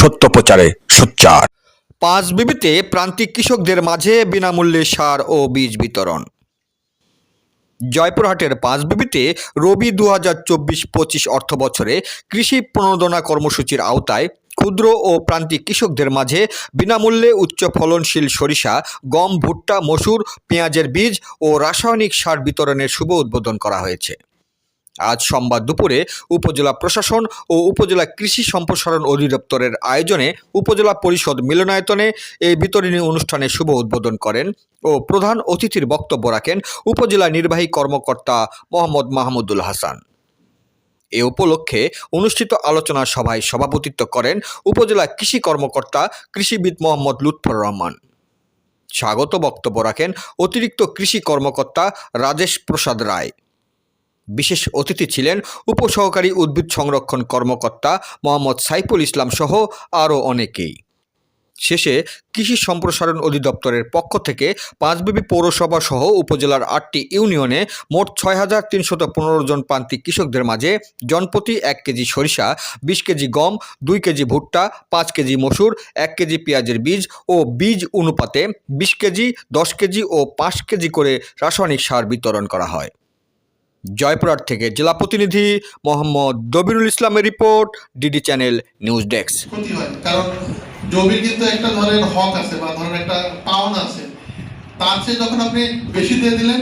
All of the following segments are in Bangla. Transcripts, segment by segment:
সত্য প্রচারে সোচ্চার। পাঁচ বিবিতে প্রান্তিক কৃষকদের মাঝে বিনামূল্যে সার ও বীজ বিতরণ। জয়পুরহাটের পাঁচ বিবিতে রবি দু হাজার চব্বিশ পঁচিশ অর্থ বছরে কৃষি প্রণোদনা কর্মসূচির আওতায় ক্ষুদ্র ও প্রান্তিক কৃষকদের মাঝে বিনামূল্যে উচ্চ ফলনশীল সরিষা, গম, ভুট্টা, মসুর, পেঁয়াজের বীজ ও রাসায়নিক সার বিতরণের শুভ উদ্বোধন করা হয়েছে। আজ সোমবার দুপুরে উপজেলা প্রশাসন ও উপজেলা কৃষি সম্প্রসারণ অধিদপ্তরের আয়োজনে উপজেলা পরিষদ মিলনায়তনে এই বিতরণী অনুষ্ঠানে শুভ উদ্বোধন করেন ও প্রধান অতিথির বক্তব্য রাখেন উপজেলা নির্বাহী কর্মকর্তা মোহাম্মদ মাহমুদুল হাসান। এ উপলক্ষে অনুষ্ঠিত আলোচনা সভায় সভাপতিত্ব করেন উপজেলা কৃষি কর্মকর্তা কৃষিবিদ মোহাম্মদ লুৎফর রহমান। স্বাগত বক্তব্য রাখেন অতিরিক্ত কৃষি কর্মকর্তা রাজেশ প্রসাদ রায়। বিশেষ অতিথি ছিলেন উপসহকারী উদ্ভিদ সংরক্ষণ কর্মকর্তা মোহাম্মদ সাইফুল ইসলাম সহ আরও অনেকেই। শেষে কৃষি সম্প্রসারণ অধিদপ্তরের পক্ষ থেকে পাঁচবিবি পৌরসভা সহ উপজেলার আটটি ইউনিয়নে মোট ছয় হাজার তিনশত পনেরো জন প্রান্তিক কৃষকদের মাঝে জনপ্রতি এক কেজি সরিষা, বিশ কেজি গম, দুই কেজি ভুট্টা, পাঁচ কেজি মসুর, এক কেজি পেঁয়াজের বীজ ও বীজ অনুপাতে বিশ কেজি, দশ কেজি ও পাঁচ কেজি করে রাসায়নিক সার বিতরণ করা হয়। জয়পুরহাট থেকে জেলা প্রতিনিধি মোহাম্মদ দবিরুল ইসলামের report DD channel news desk. কারণ কিন্তু একটা ধরেন হক আছে বা ধরেন একটা পাওনা আছে। তার চেয়ে যখন আপনি বেশি দিয়ে দিলেন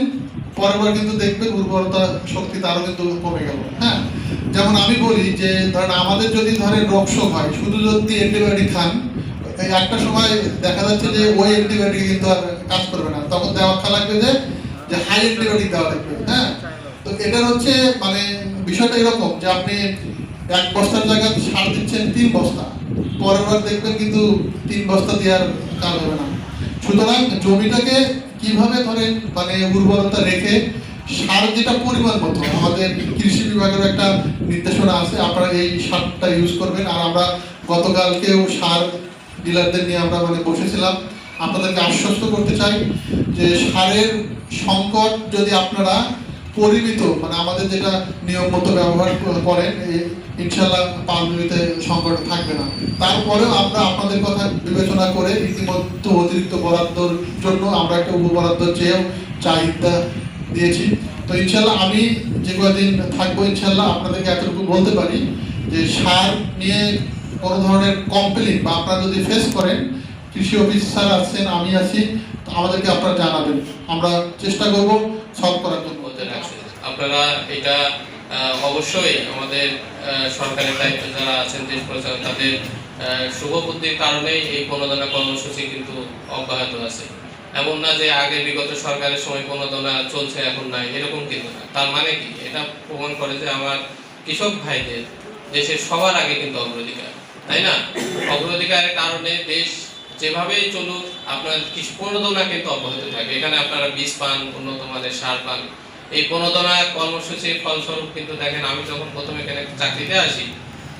পরেরবার কিন্তু দেখবেন উর্বরতা শক্তি তারও কিন্তু কমে গেল। হ্যাঁ যেমন আমি বলি যে ধরেন আমাদের যদি ধরেন রোগ শোক হয়, শুধু যদি অ্যান্টিবায়োটিক খান একটা সময় দেখা যাচ্ছে যে ওই অ্যান্টিবায়োটিক কিন্তু আর কাজ করবে না। তখন দেওয়া লাগবে যে হাই অ্যান্টিবায়োটিক দেওয়া লাগবে হ্যাঁ তো এটার হচ্ছে মানে বিষয়টা এরকম যে আপনি এক বস্তার জায়গায় সার দিচ্ছেন তিন বস্তা। পরের বার দেখবেন কিন্তু তিন বস্তা দেওয়ার কাজ হবে না। সুতরাং জমিটাকে কীভাবে ধরেন মানে উর্বরতা রেখে সার যেটা পরিমাণ মতো, আমাদের কৃষি বিভাগের একটা নির্দেশনা আছে, আপনারা এই সারটা ইউজ করবেন। আর আমরা গতকালকেও সার ডিলারদের নিয়ে আমরা মানে বসেছিলাম। আপনাদেরকে আশ্বস্ত করতে চাই যে সারের সংকট যদি আপনারা পরিমিত মানে আমাদের যেটা নিয়ম মতো ব্যবহার করেন ইনশাল্লাহ পাঁচমিনিতে সংকট থাকবে না। তারপরেও আমরা আপনাদের কথা বিবেচনা করে ইতিমধ্যে অতিরিক্ত বরাদ্দর জন্য আমরা একটা উপবরাদ্দ চেয়েও চাহিদা দিয়েছি। তো ইনশাল্লাহ আমি যে কদিন থাকব ইনশাল্লাহ আপনাদেরকে এতটুকু বলতে পারি যে সার নিয়ে কোনো ধরনের কমপ্লেন বা আপনারা যদি ফেস করেন, কৃষি অফিসার আছেন, আমি আছি আমাদেরকে আপনারা জানাবেন। আমরা চেষ্টা করব সলভ করার জন্য। আপনারা এটা অবশ্যই আমাদের সরকারের দায়িত্ব যারা আছেন দেশ পরিচালক, তাদের শুভ বুদ্ধির কারণেই এই প্রণোদনা কর্মসূচি কিন্তু অব্যাহত আছে। এমন না যে আগে বিগত সরকারের সময় প্রণোদনা চলছে, এখন নাই, এরকম কিন্তু না। তার মানে কি? এটা প্রমাণ করে যে আমার কৃষক ভাইদের দেশের সবার আগে কিন্তু অগ্রাধিকার, তাই না? অগ্রাধিকারের কারণে দেশ যেভাবেই চলুক, আপনার কৃষি প্রণোদনা কিন্তু অব্যাহত থাকে এখানে আপনারা বীজ পান উন্নত মানের সার পান এই প্রণোদনা কর্মসূচির ফলস্বরূপ কিন্তু দেখেন, আমি যখন প্রথম এখানে চাকরিতে আসি,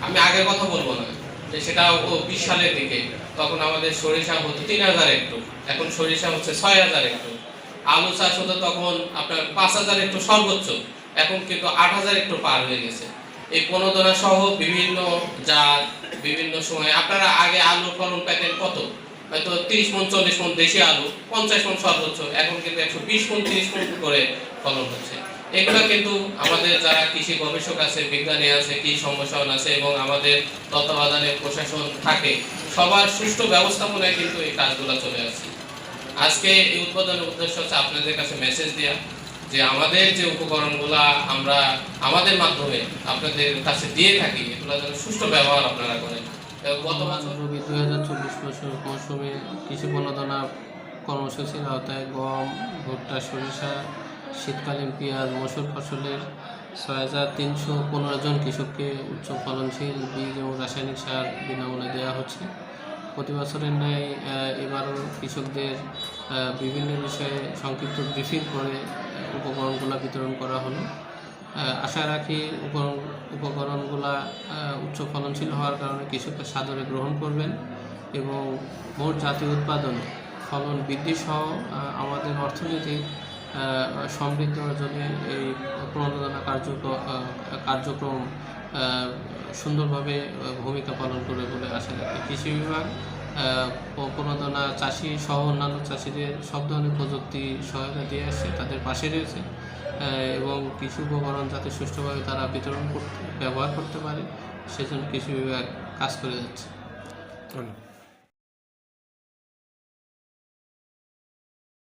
আমি আগের কথা বলব না, যে সেটা ও বিশ সালের দিকে, তখন আমাদের সরিষা হতো তিন হাজার একটু এখন সরিষা হচ্ছে ছয় হাজার একটু আলু চাষ হতো তখন আপনার পাঁচ হাজার একটু সর্বোচ্চ, এখন কিন্তু আট হাজার একটু পার হয়ে গেছে। এই প্রণোদনা সহ বিভিন্ন জাত, বিভিন্ন সময় আপনারা আগে আলুর ফলন পেতেন কত? হয়তো তিরিশ মন, চল্লিশ মন দেশি আলু, পঞ্চাশ মন সর্বোচ্চ এখন কিন্তু একশো বিশ মন, তিরিশ মন করে ফলন হচ্ছে। এগুলো কিন্তু আমাদের যারা কৃষি গবেষক আছে, বিজ্ঞানী আছে, কৃষি সম্প্রসারণ আছে এবং আমাদের তত্ত্বাবধানে প্রশাসন থাকে, সবার সুষ্ঠু ব্যবস্থাপনায় কিন্তু এই কাজগুলো চলে আসছে। আজকে এই উৎপাদনের উদ্দেশ্য হচ্ছে আপনাদের কাছে মেসেজ দেওয়া যে আমাদের যে উপকরণগুলা আমরা আমাদের মাধ্যমে আপনাদের কাছে দিয়ে থাকি, এগুলো যেন সুষ্ঠু ব্যবহার আপনারা করেন। হাজার চব্বিশ বছর কৃষি কর্মসূচির আওতায় গম, ভুট্টা, সরিষা, শীতকালীন পেঁয়াজ, মসুর ফসলের ছয় হাজার তিনশো পনেরো জন কৃষককে উচ্চ ফলনশীল বীজ এবং রাসায়নিক সার বিনামূল্যে দেওয়া হচ্ছে। প্রতি বছরের ন্যায় এবারও কৃষকদের বিভিন্ন বিষয়ে সংক্ষিপ্ত ব্রিফিং করে উপকরণগুলো বিতরণ করা হলো। আশা রাখি উপকরণ উপকরণগুলা উচ্চ ফলনশীল হওয়ার কারণে কৃষকের সাদরে গ্রহণ করবেন এবং মোট জাতীয় উৎপাদন, ফলন বৃদ্ধি সহ আমাদের অর্থনৈতিক সমৃদ্ধি অর্জনে এই প্রণোদনা কার্যক্রম সুন্দরভাবে ভূমিকা পালন করবে বলে আশা রাখি। কৃষি বিভাগ প্রণোদনা চাষি সহ অন্যান্য চাষিদের সব ধরনের প্রযুক্তি সহায়তা দিয়ে আসছে তাদের পাশে রয়েছে। এবং কৃষি উপকরণ যাতে সুষ্ঠুভাবে তারা বিতরণ করতে ব্যবহার করতে পারে, সেজন্য কৃষি বিভাগ কাজ করে যাচ্ছে। ধন্যবাদ।